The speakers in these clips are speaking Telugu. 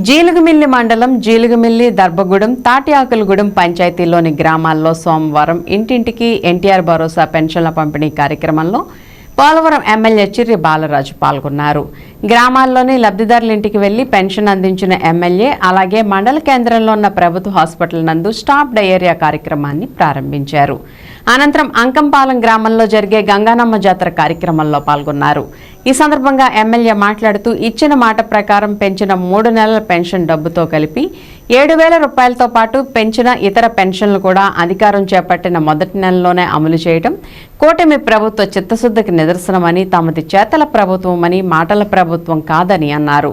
జీలుగుమిల్లి మండలం జీలుగుమిల్లి దర్భగూడెం తాటియాకులగూడెం పంచాయతీలోని గ్రామాల్లో సోమవారం ఇంటింటికి ఎన్టీఆర్ భరోసా పెన్షన్ల పంపిణీ కార్యక్రమంలో పోలవరం ఎమ్మెల్యే చిర్రి బాలరాజు పాల్గొన్నారు. గ్రామాల్లోని లబ్ధిదారుల ఇంటికి వెళ్ళి పెన్షన్ అందించిన ఎమ్మెల్యే అలాగే మండల కేంద్రంలో ఉన్న ప్రభుత్వ హాస్పిటల్ నందు స్టాప్ డయేరియా కార్యక్రమాన్ని ప్రారంభించారు. అనంతరం అంకంపాలెం గ్రామంలో జరిగే గంగానమ్మ జాతర కార్యక్రమంలో పాల్గొన్నారు. ఈ సందర్భంగా ఎమ్మెల్యే మాట్లాడుతూ ఇచ్చిన మాట ప్రకారం పెంచిన మూడు నెలల పెన్షన్ డబ్బుతో కలిపి ఏడు వేల రూపాయలతో పాటు పెంచిన ఇతర పెన్షన్లు కూడా అధికారం చేపట్టిన మొదటి నెలలోనే అమలు చేయడం కూటమి ప్రభుత్వ చిత్తశుద్ధికి నిదర్శనమని తమది చేతల ప్రభుత్వమని మాటల ప్రభుత్వం కాదని అన్నారు.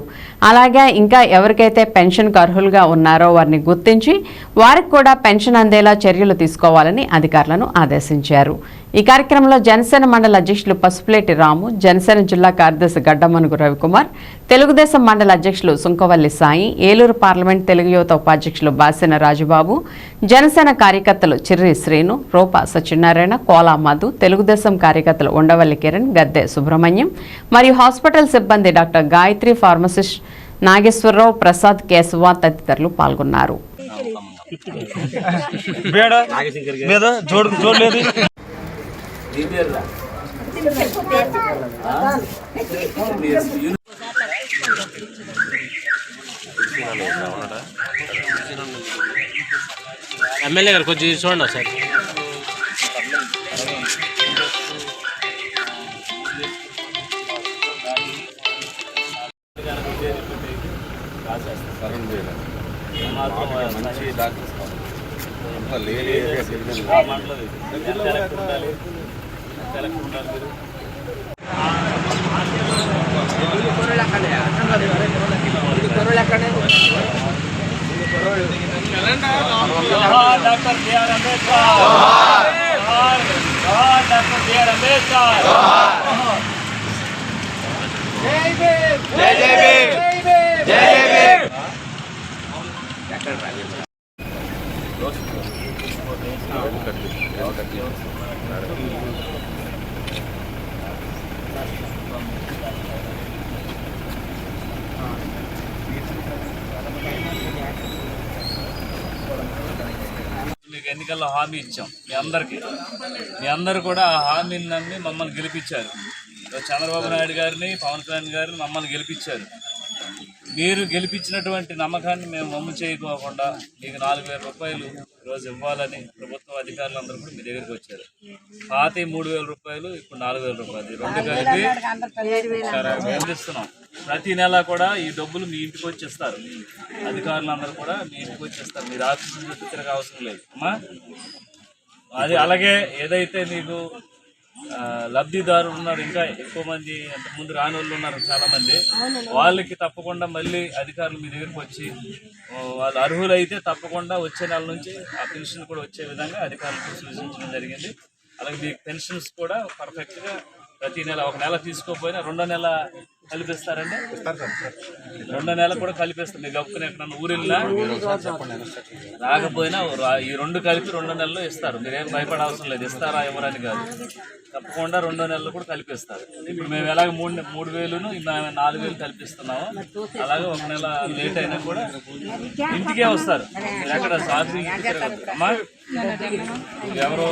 అలాగే ఇంకా ఎవరికైతే పెన్షన్కు అర్హులుగా ఉన్నారో వారిని గుర్తించి వారికి కూడా పెన్షన్ అందేలా చర్యలు తీసుకోవాలని అధికారులను ఆదేశించారు. ఈ కార్యక్రమంలో జనసేన మండల అధ్యక్షులు పసుపులేటి రాము జనసేన జిల్లా కార్యదర్శి గడ్డమనుగు రవికుమార్ తెలుగుదేశం మండల అధ్యక్షులు సుంకవల్లి సాయి ఏలూరు పార్లమెంట్ తెలుగు యువత ఉపాధ్యక్షులు బాసిన రాజుబాబు జనసేన కార్యకర్తలు చిర్రి శ్రీను రూప సత్యనారాయణ కోలా మధు తెలుగుదేశం కార్యకర్తలు ఉండవల్లి కిరణ్ గద్దె సుబ్రహ్మణ్యం మరియు హాస్పిటల్ సిబ్బంది డాక్టర్ గాయత్రి ఫార్మసిస్ట్ నాగేశ్వరరావు ప్రసాద్ కేశవ తదితరులు పాల్గొన్నారు. ఎమ్మెల్యే గారు కొంచెం చూడండి సార్ మంచి డాక్టర్స్ అంతా lady doctor B R Ambedkar doctor B R Ambedkar మీకు ఎన్నికల్లో హామీ ఇచ్చాం. మీ అందరికీ. మీ అందరూ కూడా ఆ హామీని నమ్మి మమ్మల్ని గెలిపించారు. చంద్రబాబు నాయుడు గారిని పవన్ కళ్యాణ్ గారిని మమ్మల్ని గెలిపించారు. మీరు గెలిపించినటువంటి నమ్మకాన్ని మేము మమ్ము చేయకోకుండా మీకు నాలుగు వేల రూపాయలు ఈరోజు ఇవ్వాలని ప్రభుత్వ అధికారులు అందరూ కూడా మీ దగ్గరికి వచ్చారు. పాతి మూడు వేల రూపాయలు ఇప్పుడు నాలుగు వేల రూపాయలు. రెండు కలిపి ఇస్తున్నాం ప్రతి నెల కూడా ఈ డబ్బులు మీ ఇంటికి వచ్చి ఇస్తారు అధికారులు అందరూ కూడా మీ ఇంటికి వచ్చి ఇస్తారు మీరు ఆఫీస్ తిరగ అవసరం లేదు. అమ్మా? అది అలాగే ఏదైతే మీకు లబ్ధిదారులు ఉన్నారు ఇంకా ఎక్కువ మంది ముందు రాని వాళ్ళు ఉన్నారు చాలా మంది వాళ్ళకి తప్పకుండా మళ్ళీ అధికారులు మీ దగ్గరికి వచ్చి వాళ్ళు అర్హులైతే తప్పకుండా వచ్చే నెల నుంచి ఆ పెన్షన్ కూడా వచ్చే విధంగా అధికారులకు సూచించడం జరిగింది. అలాగే మీకు పెన్షన్స్ కూడా పర్ఫెక్ట్గా ప్రతి నెల ఒక నెల తీసుకోకపోయినా రెండో నెల కల్పిస్తారండి? రెండో నెల కూడా కల్పిస్తారు. మీకు గప్పుకుని ఎక్కడ ఊరిల్లా రాకపోయినా ఈ రెండు కలిపి రెండో నెలలు ఇస్తారు. మీరేం భయపడ అవసరం లేదు. ఇస్తారా ఎవరని కాదు. తప్పకుండా రెండో నెలలు కూడా కల్పిస్తారు. ఇప్పుడు మేము ఎలాగ మూడు నె- మూడు వేలును నాలుగు వేలు కల్పిస్తున్నాము అలాగే ఒక నెల లేట్ అయినా కూడా ఇంటికే వస్తారు. మీరు ఎక్కడ సాఫీ అమ్మా ఎవరు?